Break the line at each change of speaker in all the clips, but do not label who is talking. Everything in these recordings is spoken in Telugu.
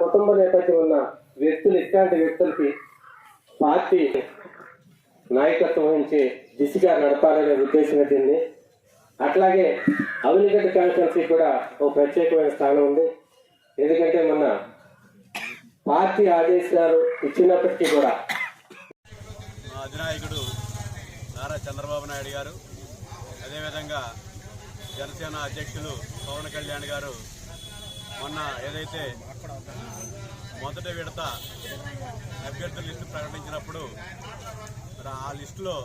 కుటుంబ నేపథ్యం ఉన్న వ్యక్తులు ఇట్లాంటి వ్యక్తులకి పార్టీ నాయకత్వం వహించి దిశగా నడపాలనే ఉద్దేశం దీన్ని అట్లాగే అవినీగడ్డ కాన్ఫరెన్స్ కూడా ఒక ప్రత్యేకమైన స్థానం ఉంది. ఎందుకంటే మన పార్టీ ఆదేశాలు ఇచ్చినప్పటికీ కూడా
అధినాయకుడు నారా చంద్రబాబు నాయుడు గారు అదేవిధంగా జనసేన అధ్యక్షులు పవన్ కళ్యాణ్ గారు మొన్న ఏదైతే మొదటి విడత అభ్యర్థుల లిస్టు ప్రకటించినప్పుడు మరి ఆ లిస్టులో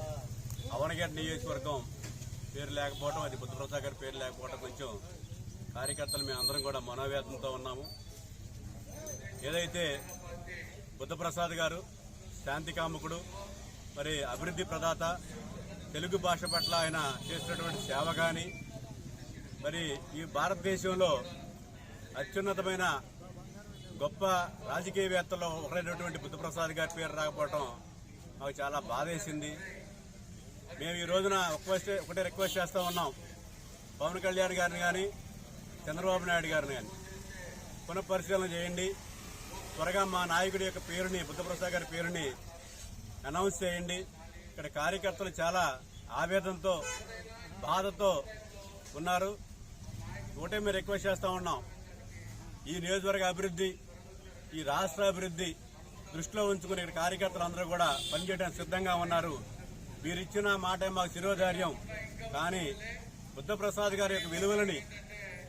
అవనగడ్డ నియోజకవర్గం పేరు లేకపోవడం అది బుద్ధప్రసాద్ గారి పేరు లేకపోవడం కొంచెం కార్యకర్తలు మేము అందరం కూడా మనోవేదంతో ఉన్నాము. ఏదైతే బుద్ధప్రసాద్ గారు శాంతి కాముకుడు మరి అభివృద్ధి ప్రదాత తెలుగు భాష పట్ల ఆయన చేసినటువంటి సేవ కానీ మరి ఈ భారతదేశంలో అత్యున్నతమైన గొప్ప రాజకీయవేత్తలో ఒకరైనటువంటి బుద్ధప్రసాద్ గారి పేరు రాకపోవటం మాకు చాలా బాధేసింది. మేము ఈ రోజున రిక్వెస్ట్ ఒకటే రిక్వెస్ట్ చేస్తూ ఉన్నాం. పవన్ కళ్యాణ్ గారిని కానీ చంద్రబాబు నాయుడు గారిని కానీ పునఃపరిశీలన చేయండి. త్వరగా మా నాయకుడి యొక్క పేరుని బుద్ధప్రసాద్ గారి పేరుని అనౌన్స్ చేయండి. ఇక్కడ కార్యకర్తలు చాలా ఆవేదనతో బాధతో ఉన్నారు. ఒకటే మేము రిక్వెస్ట్ చేస్తూ ఉన్నాం. ఈ నియోజకవర్గ అభివృద్ధి ఈ రాష్ట్ర అభివృద్ధి దృష్టిలో ఉంచుకుని ఇక్కడ కార్యకర్తలు అందరూ కూడా పనిచేయడానికి సిద్ధంగా ఉన్నారు. మీరు ఇచ్చిన మాట మాకు శిరోధార్యం. కానీ బుద్ధప్రసాద్ గారి యొక్క విలువలని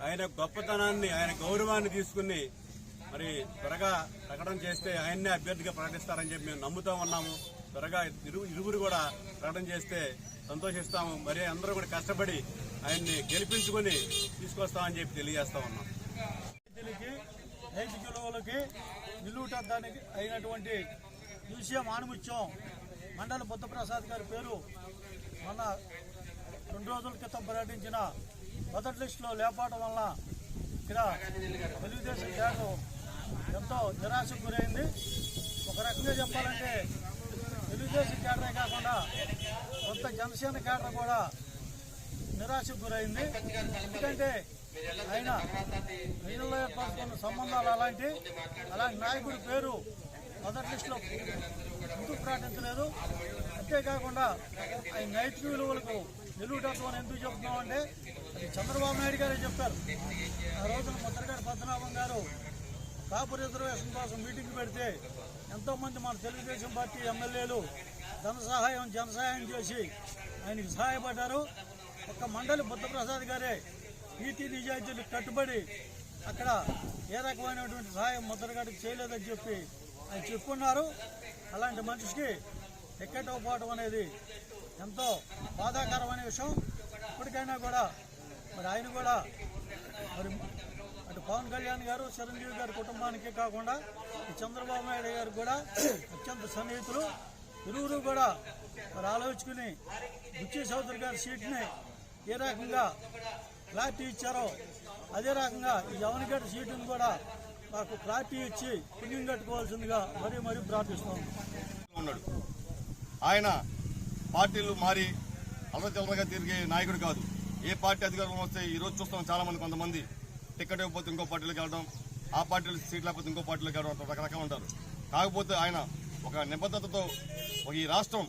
ఆయన గొప్పతనాన్ని ఆయన గౌరవాన్ని తీసుకుని మరి త్వరగా ప్రకటన చేస్తే ఆయన్నే అభ్యర్థిగా ప్రకటిస్తారని చెప్పి మేము నమ్ముతూ ఉన్నాము. త్వరగా ఇరు ఇరువురు కూడా ప్రకటన చేస్తే సంతోషిస్తాము. మరి అందరూ కూడా కష్టపడి ఆయన్ని గెలిపించుకొని తీసుకొస్తామని చెప్పి తెలియజేస్తా ఉన్నాం.
రైతులకి రైతు విలువలకి నిలువుటద్దానికి అయినటువంటి మ్యూజియం ఆనుముత్యం మండల బుద్ధప్రసాద్ గారి పేరు మన రెండు రోజుల క్రితం పర్యటించిన మొదటి లిస్టులో లేపడం వల్ల ఇక్కడ తెలుగుదేశం శాఖ ఎంతో నిరాశకు గురైంది. ఒక రకంగా చెప్పాలంటే కొత్త జనసేన కేడర్ కూడా నిరాశకు గురైంది. ఎందుకంటే ఆయన ప్రజల్లో ఏర్పరచుకున్న సంబంధాలు అలాంటి అలాంటి నాయకుడి పేరు మొదటి లిస్టులో ఎందుకు ప్రకటించలేదు? అంతేకాకుండా ఆయన నైతిక విలువలకు నిలువుటత్వం ఎందుకు చెప్తున్నామంటే అది చంద్రబాబు నాయుడు గారే చెప్పారు. ఆ రోజున ముద్రగడ పద్మనాభం గారు కాపు రిజర్వేషన్ కోసం మీటింగ్ పెడితే ఎంతోమంది మన తెలుగుదేశం పార్టీ ఎమ్మెల్యేలు ధన సహాయం జన సహాయం చేసి ఆయనకి సహాయపడ్డారు. ఒక మండలి బుద్ధప్రసాద్ గారే నీతి నిజాయితీలు కట్టుబడి అక్కడ ఏ రకమైనటువంటి సహాయం ముద్రగడికి చేయలేదని చెప్పి ఆయన చెప్పున్నారు అలాంటి మనిషికి టికెట్ ఇవ్వకపోవడం అనేది ఎంతో బాధాకరమైన విషయం. ఇప్పటికైనా కూడా మరి ఆయన కూడా మరి పవన్ కళ్యాణ్ గారు చిరంజీవి గారి కుటుంబానికి కాకుండా చంద్రబాబు నాయుడు గారు కూడా అత్యంత సన్నిహితులు. ఇరువురు కూడా మరి ఆలోచించుకుని బుచ్చి చౌదరి గారి సీట్ని ఏ రకంగా క్లారిటీ ఇచ్చారో అదే రకంగా ఈ జవనగడ్డ సీటును కూడా మాకు క్లారిటీ ఇచ్చి పుణ్యం కట్టుకోవాల్సిందిగా మరీ మరీ ప్రార్థిస్తున్నాం.
ఉన్నాడు. ఆయన పార్టీలు మారి అల్లచల్లగా తిరిగే నాయకుడు కాదు. ఏ పార్టీ అధికారంలో వస్తే ఈరోజు చూస్తాం చాలా మంది కొంతమంది. టికెట్ ఇవ్వకపోతే ఇంకో పార్టీలోకి వెళ్ళడం ఆ పార్టీలు సీట్ లేకపోతే ఇంకో పార్టీలోకి వెళ్ళడం రకరకాలు ఉంటారు. కాకపోతే ఆయన ఒక నిబద్ధతతో ఒక ఈ రాష్ట్రం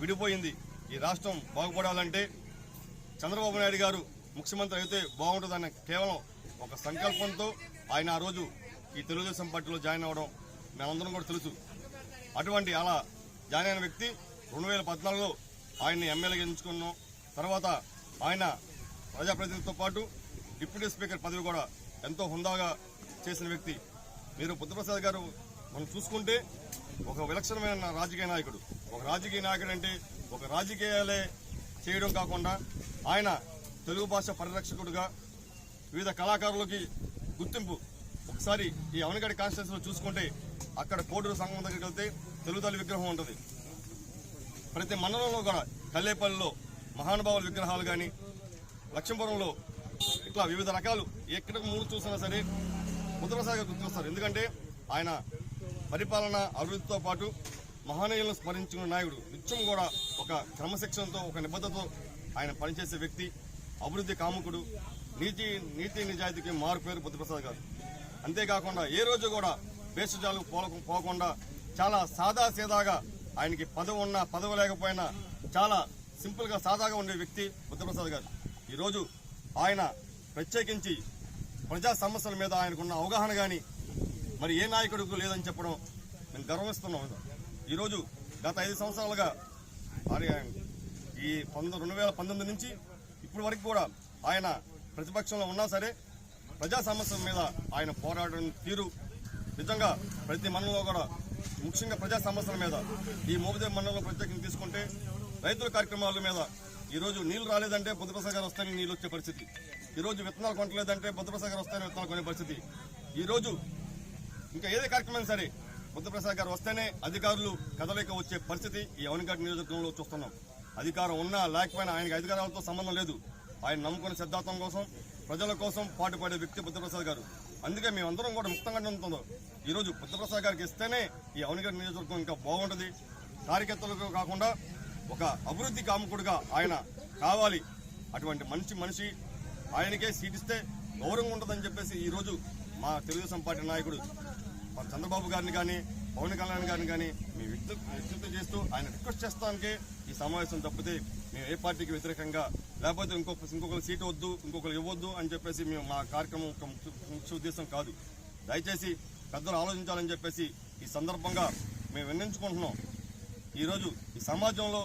విడిపోయింది. ఈ రాష్ట్రం బాగుపడాలంటే చంద్రబాబు నాయుడు గారు ముఖ్యమంత్రి అయితే బాగుంటుందన్న కేవలం ఒక సంకల్పంతో ఆయన ఆ రోజు ఈ తెలుగుదేశం పార్టీలో జాయిన్ అవ్వడం మేమందరం కూడా తెలుసు. అటువంటి అలా జాయిన్ అయిన వ్యక్తి రెండు వేల పద్నాలుగులో ఆయన్ని ఎమ్మెల్యేగా ఎంచుకున్నాం. తర్వాత ఆయన ప్రజాప్రతినిధితో పాటు డిప్యూటీ స్పీకర్ పదవి కూడా ఎంతో హుందాగా చేసిన వ్యక్తి. మీరు బుద్ధప్రసాద్ గారు మనం చూసుకుంటే ఒక విలక్షణమైన రాజకీయ నాయకుడు. ఒక రాజకీయ నాయకుడు అంటే ఒక రాజకీయాలే చేయడం కాకుండా ఆయన తెలుగు భాష పరిరక్షకుడుగా వివిధ కళాకారులకి గుర్తింపు. ఒకసారి ఈ అవనగడి కాన్స్టిట్యూన్సీలో చూసుకుంటే అక్కడ కోడూరు సంఘం దగ్గరికి వెళ్తే తెలుగు తల్లి విగ్రహం ఉంటుంది. ప్రతి మండలంలో కూడా కల్లేపల్లిలో మహానుభావుల విగ్రహాలు కానీ లక్ష్మీపురంలో ఇట్లా వివిధ రకాలు ఎక్కడ మూడు చూసినా సరే ముద్రసాగా గుర్తొస్తారు ఎందుకంటే ఆయన పరిపాలన అభివృద్ధితో పాటు మహానీయులను స్మరించుకున్న నాయకుడు. నిత్యం కూడా ఒక క్రమశిక్షణతో ఒక నిబద్ధతో ఆయన పనిచేసే వ్యక్తి అభివృద్ధి కాముకుడు నీతి నీతి నిజాయితీకి మారు పేరు బుద్ధప్రసాద్ గారు. అంతేకాకుండా ఏ రోజు కూడా భేషజాలు పోకుండా చాలా సాదా సీదాగా ఆయనకి పదవి ఉన్నా పదవి లేకపోయినా చాలా సింపుల్గా సాదాగా ఉండే వ్యక్తి బుద్ధప్రసాద్ గారు. ఈరోజు ఆయన ప్రత్యేకించి ప్రజా సమస్యల మీద ఆయనకున్న అవగాహన కానీ మరి ఏ నాయకుడికి లేదని చెప్పడం మేము గర్వస్తున్నాం ఈరోజు గత ఐదు సంవత్సరాలుగా మరి ఈ పంతొమ్మిది రెండు వేల పంతొమ్మిది నుంచి ఇప్పటి వరకు కూడా ఆయన ప్రతిపక్షంలో ఉన్నా సరే ప్రజా సమస్యల మీద ఆయన పోరాడడం తీరు. నిజంగా ప్రతి మండలంలో కూడా ముఖ్యంగా ప్రజా సమస్యల మీద ఈ మోబదేవి మండలంలో ప్రత్యేకంగా తీసుకుంటే రైతుల కార్యక్రమాల మీద ఈ రోజు నీళ్ళు రాలేదంటే బుద్ధప్రసాద్ గారు వస్తాయని నీళ్ళు వచ్చే పరిస్థితి. ఈ రోజు విత్తనాలు కొనలేదంటే బుద్ధప్రసాద్ గారు వస్తేనే విత్తనాలు కొనే పరిస్థితి. ఈరోజు ఇంకా ఏదే కార్యక్రమం సరే బుద్ధప్రసాద్ గారు వస్తేనే అధికారులు కదలిక వచ్చే పరిస్థితి ఈ అవనిఘాట్ నియోజకవర్గంలో చూస్తున్నాం. అధికారం ఉన్నా లేకపోయినా ఆయనకి అధికారాలతో సంబంధం లేదు. ఆయన నమ్ముకున్న సిద్ధాంతం కోసం ప్రజల కోసం పాటుపడే వ్యక్తి బుద్ధప్రసాద్ గారు. అందుకే మేమందరం కూడా ముక్తంగా ఉంటుందో ఈ రోజు బుద్ధప్రసాద్ గారికి ఇస్తేనే ఈ అవనిఘాట్ నియోజకవర్గం ఇంకా బాగుంటుంది. కార్యకర్తలకు కాకుండా ఒక అభివృద్ధి కాముకుడుగా ఆయన కావాలి. అటువంటి మంచి మనిషి ఆయనకే సీట్ ఇస్తే గౌరవం ఉంటుందని చెప్పేసి ఈ రోజు మా తెలుగుదేశం పార్టీ నాయకుడు మా చంద్రబాబు గారిని కానీ పవన్ కళ్యాణ్ గారిని కానీ మేము విజ్ఞప్తి చేస్తూ ఆయన రిక్వెస్ట్ చేస్తానికే ఈ సమావేశం తప్పితే మేము ఏ పార్టీకి వ్యతిరేకంగా లేకపోతే ఇంకొక ఇంకొకరు సీటు వద్దు ఇంకొకరు ఇవ్వద్దు అని చెప్పేసి మేము మా కార్యక్రమం ఒక ముఖ్య ఉద్దేశం కాదు. దయచేసి పెద్దలు ఆలోచించాలని చెప్పేసి ఈ సందర్భంగా మేము విన్నించుకుంటున్నాం ఈరోజు ఈ సమాజంలో